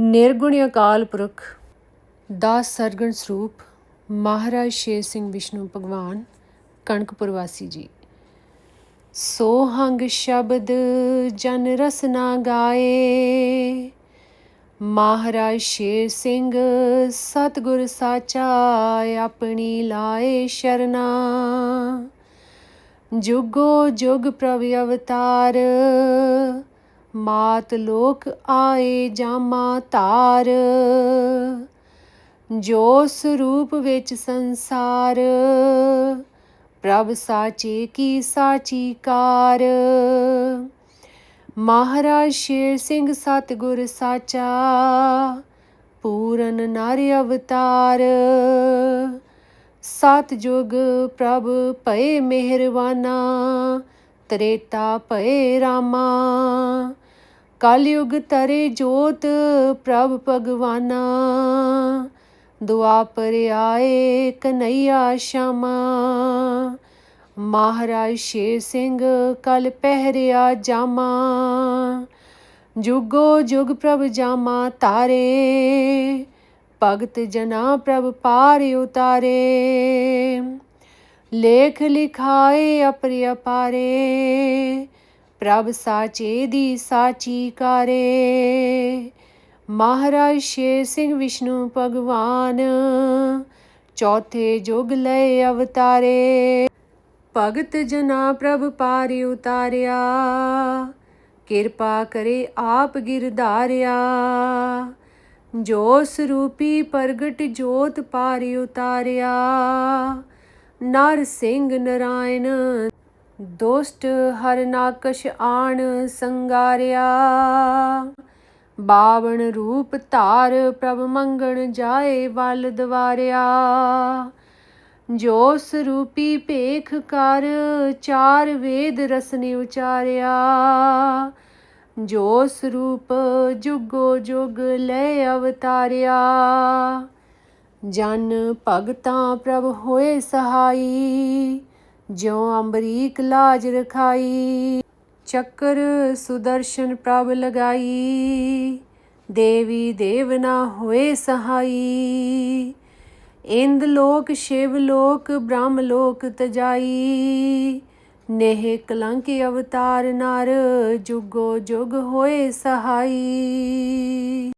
ਨਿਰਗੁਣ ਅਕਾਲ ਪੁਰਖ ਦਾ ਸਰਗਣ ਸਰੂਪ, ਮਹਾਰਾਜ ਸ਼ੇਰ ਸਿੰਘ ਵਿਸ਼ਨੂੰ ਭਗਵਾਨ, ਕਣਕਪੁਰ ਵਾਸੀ ਜੀ। ਸੋਹੰਗ ਸ਼ਬਦ ਜਨ ਰਸਨਾ ਗਾਏ, ਮਹਾਰਾਜ ਸ਼ੇਰ ਸਿੰਘ ਸਤਿਗੁਰ ਸਾਚਾ ਆਪਣੀ ਲਾਏ ਸ਼ਰਨਾ। ਜੁਗੋ ਜੁਗ ਪ੍ਰਭ ਅਵਤਾਰ ਮਾਤ ਲੋਕ ਆਏ ਜਾਮਾ ਤਾਰ ਜੋ ਸਰੂਪ ਵਿੱਚ ਸੰਸਾਰ, ਪ੍ਰਭ ਸਾਚੇ ਕੀ ਸਾਚੀ ਕਾਰ। ਮਹਾਰਾਜ ਸ਼ੇਰ ਸਿੰਘ ਸਤਿਗੁਰ ਸਾਚਾ, ਪੂਰਨ ਨਰ ਅਵਤਾਰ। ਸਤਜੁਗ ਪ੍ਰਭ ਭਏ ਮਿਹਰਵਾਨਾ ਤ੍ਰੇਤਾ ਭਏ ਰਾਮਾ। ਕਲਯੁਗ ਤਰੇ ਜੋਤ ਪ੍ਰਭ ਭਗਵਾਨਾ। ਦੁਆਪਰ ਆਏ ਕਨਈਆ ਸ਼ਾਮਾ। ਮਹਾਰਾਜ ਸ਼ੇਰ ਸਿੰਘ, ਕਲ ਪਹਿਰਿਆ ਜਾਮਾ। ਜੁਗੋ ਜੁਗ ਪ੍ਰਭ ਜਾਮਾ ਤਾਰੇ। ਭਗਤ ਜਨਾ ਪ੍ਰਭ ਪਾਰ ਉਤਾਰੇ। ਲੇਖ ਲਿਖਾਏ ਅਪਰਿ ਅਪਾਰੇ, ਪ੍ਰਭ ਸਾਚੇ ਦੀ ਸਾਚੀ ਕਾਰੇ। ਮਹਾਰਾਜ ਸ਼ੇਰ ਸਿੰਘ ਵਿਸ਼ਨੂੰ ਭਗਵਾਨ, ਚੌਥੇ ਜੁਗ ਲਏ ਅਵਤਾਰੇ। ਭਗਤ ਜਨਾ ਪ੍ਰਭ ਪਾਰ ਉਤਾਰਿਆ, ਕਿਰਪਾ ਕਰੇ ਆਪ ਗਿਰਧਾਰਿਆ ਜੋ ਸਰੂਪੀ ਪ੍ਰਗਟ ਜੋਤ ਪਾਰ ਉਤਾਰਿਆ। ਨਰ ਸਿੰਘ ਨਰਾਇਣ ਦੋਸਤ ਹਰ ਨਾਕਸ਼ ਆਣ ਸੰਗਾਰਿਆ। ਬਾਵਣ ਰੂਪ ਧਾਰ ਪ੍ਰਭ ਮੰਗਣ ਜਾਏ ਵੱਲ ਦਵਾਰਿਆ। ਜੋ ਸਰੂਪੀ ਭੇਖ ਕਰ ਚਾਰ ਵੇਦ ਰਸਨੇ ਉਚਾਰਿਆ। ਜੋ ਸਰੂਪ ਜੁਗੋ ਜੁਗ ਲੈ ਅਵਤਾਰਿਆ। ਜਨ ਭਗਤਾਂ ਪ੍ਰਭ ਹੋਏ ਸਹਾਈ, ਜਿਉ ਅੰਬਰੀਕ ਲਾਜ ਰਖਾਈ, ਚੱਕਰ ਸੁਦਰਸ਼ਨ ਪ੍ਰਭ ਲਗਾਈ, ਦੇਵੀ ਦੇਵਨਾ ਹੋਏ ਸਹਾਈ। ਇੰਦ ਲੋਕ, ਸ਼ਿਵ ਲੋਕ, ਬ੍ਰਹਮ ਲੋਕ ਤਜਾਈ, ਨੇਹ ਕਲੰਕ ਅਵਤਾਰ ਨਰ ਜੁਗੋ ਜੁਗ ਹੋਏ ਸਹਾਈ।